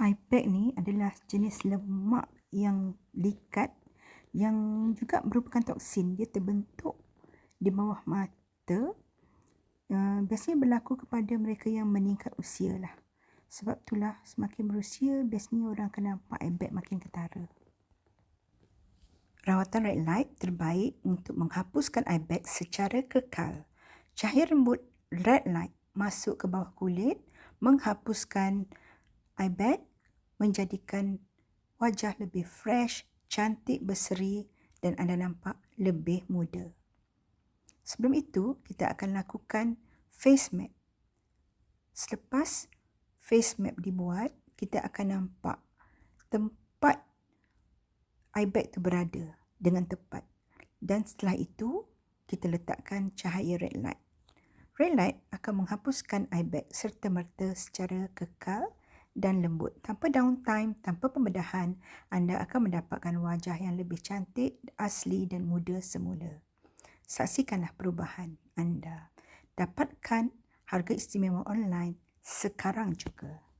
iPad ni adalah jenis lemak yang likat yang juga merupakan toksin. Dia terbentuk di bawah mata. Uh, biasanya berlaku kepada mereka yang meningkat usia lah. Sebab itulah semakin berusia biasanya orang akan nampak iPad makin ketara. Rawatan red light terbaik untuk menghapuskan iPad secara kekal. Cahaya rembut red light masuk ke bawah kulit menghapuskan iPad menjadikan wajah lebih fresh, cantik berseri dan anda nampak lebih muda. Sebelum itu, kita akan lakukan face map. Selepas face map dibuat, kita akan nampak tempat iBag itu berada dengan tepat. Dan setelah itu, kita letakkan cahaya red light. Red light akan menghapuskan iBag serta-merta secara kekal dan lembut. Tanpa downtime, tanpa pembedahan, anda akan mendapatkan wajah yang lebih cantik, asli dan muda semula. Saksikanlah perubahan anda. Dapatkan harga istimewa online sekarang juga.